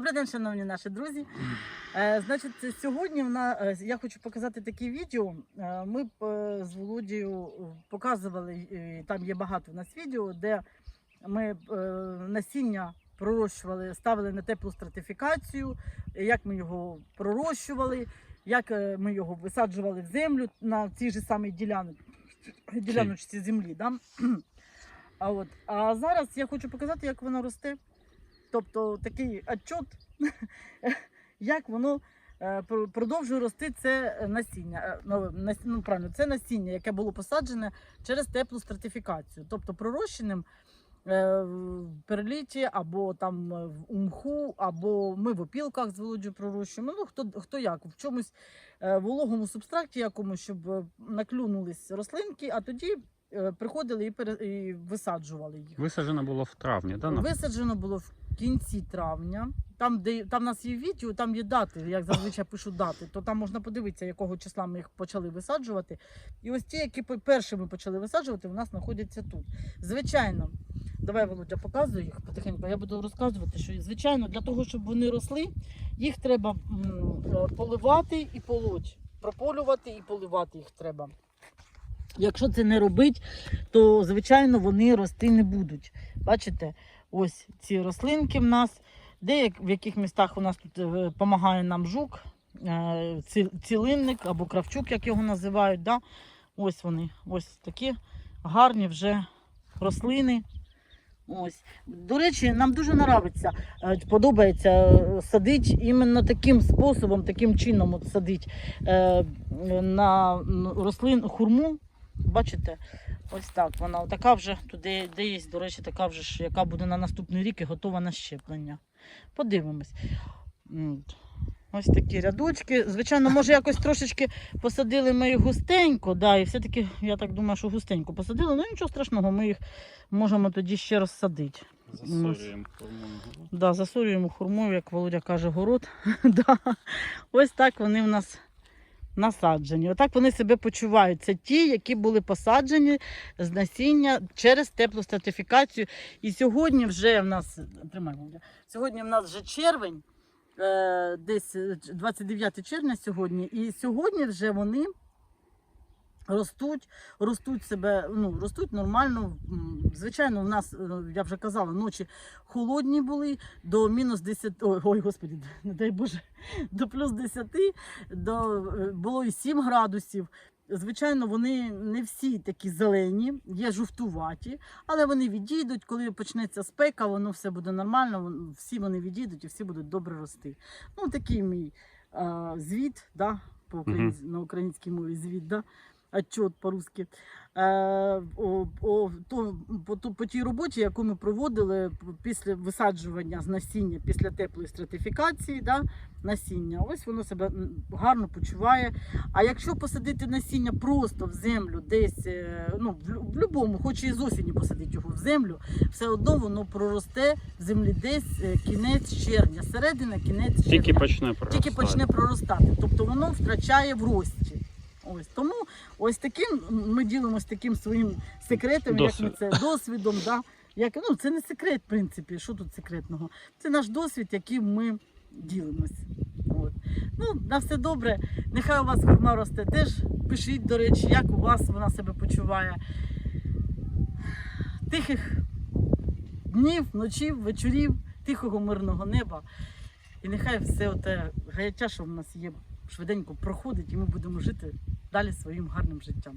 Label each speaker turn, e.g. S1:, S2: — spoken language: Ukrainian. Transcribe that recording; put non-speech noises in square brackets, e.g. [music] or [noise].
S1: Добрий день, шановні наші друзі. Е, значить, сьогодні е, я хочу показати таке відео. Е, ми з Володією показували, там є багато у нас відео, де ми насіння пророщували, ставили на теплу стратифікацію, як ми його пророщували, як ми його висаджували в землю на цій же самій ділян... діляночці землі. Да? [clears throat] А, от. а зараз я хочу показати, як воно росте. Тобто такий отчет, [laughs] як воно е, продовжує рости це насіння. Е, Ну, ну, правильно, це насіння, яке було посаджене через теплу стратифікацію, тобто пророщеним е, в переліті або там в умху, або ми в опілках з Володю пророщуємо. Ну хто, хто як, в чомусь вологому субстраті якомусь, щоб наклюнулись рослинки, а тоді приходили і, пере, і висаджували їх.
S2: Висаджено було в травні, да?
S1: Висаджено було в кінці травня. Там, де там у нас є відео, там є дати, як зазвичай пишу дати, то там можна подивитися, якого числа ми їх почали висаджувати. І ось ті, які першими почали висаджувати, у нас знаходяться тут. Звичайно, давай, Володя, показуй їх потихеньку. Я буду розказувати, що звичайно, для того, щоб вони росли, їх треба м, е, поливати і полоть. Прополювати і поливати їх треба. Якщо це не робить, то звичайно вони рости не будуть. Бачите, ось ці рослинки в нас. Деяк, в яких містах у нас тут допомагає нам жук, е, цілинник або кравчук, як його називають. Да? Ось вони, ось такі гарні вже рослини. Ось. До речі, нам дуже подобається, подобається е, садити іменно таким способом, таким чином от садить е, на рослин хурму. Бачите, ось так вона. Така вже туди, де є, до речі, така вже ж, яка буде на наступний рік і готова на щеплення. Подивимось. Ось такі рядочки. Звичайно, може якось трошечки посадили ми їх густенько, да, і все-таки, я так думаю, що густенько посадили, ну нічого страшного, ми їх можемо тоді ще розсадити.
S2: Засорюємо формуємо.
S1: Да, засорюємо хурмою, як Володя каже, город. [laughs] да. Ось так вони в нас насаджені. Отак вони себе почувають. Це ті, які були посаджені з насіння через теплу стратифікацію. І сьогодні вже в нас тримай, сьогодні в нас вже червень, е, десь е, 29 червня сьогодні. І сьогодні вже вони. Ростуть, ростуть себе, ну ростуть нормально. Звичайно, в нас, е, я вже казала, ночі холодні були до мінус 10, ой, ой господи, [laughs] не дай Боже, до плюс 10, до, е, було і 7 градусів. Звичайно, вони не всі такі зелені, є жовтуваті, але вони відійдуть, коли почнеться спека, воно все буде нормально, всі вони відійдуть і всі будуть добре рости. Ну, такий мій а, звіт, да, по українсь... на українській мові звіт, да, отчет по-русски. О, о, то, по, по тій роботі, яку ми проводили після висаджування з насіння, після теплої стратифікації, да, насіння, ось воно себе гарно почуває. А якщо посадити насіння просто в землю, десь е, ну, в, в будь-якому, хоч і з осені посадити його в землю, все одно воно проросте в землі десь е, кінець червня, середина, кінець червня
S2: Тільки почне проростати.
S1: тільки почне проростати. Тобто воно втрачає в рості. Ось тому ось таким ми ділимося таким своїм секретом, як ми це досвідом. Да? Як, ну, це не секрет, в принципі, що тут секретного? Це наш досвід, яким ми ділимось. От. Ну, на все добре. Нехай у вас хурма росте теж. Пишіть, до речі, як у вас вона себе почуває. Тихих днів, ночів, вечорів, тихого мирного неба. І нехай все оте гаяття, що в нас є, швиденько проходить, і ми будемо жити далі своїм гарним життям.